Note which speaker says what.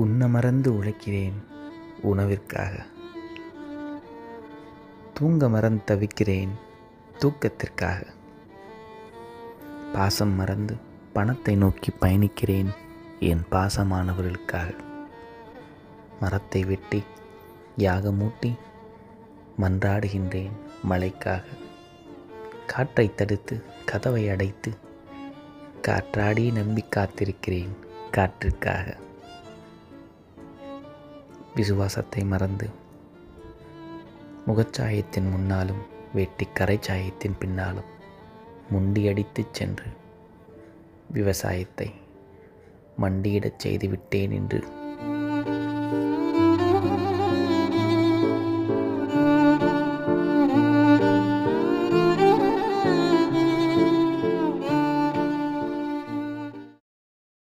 Speaker 1: உன்னை மறந்து உழைக்கிறேன் உணவிற்காக. தூங்க மறந்து தவிக்கிறேன் தூக்கத்திற்காக. பாசம் மறந்து பணத்தை நோக்கி பயணிக்கிறேன் என் பாசமானவர்களுக்காக. மரத்தை வெட்டி யாகமூட்டி மன்றாடுகின்றேன் மழைக்காக காற்றை தடுத்து கதவை அடைத்து காற்றாடி நம்பி காத்திருக்கிறேன் காற்றிற்காக விசுவாசத்தை மறந்து முகச்சாயத்தின் முன்னாலும் வேட்டி கரைச்சாயத்தின் பின்னாலும் முண்டியடித்துச் சென்று விவசாயத்தை மண்டியிடச் செய்து விட்டேன் என்று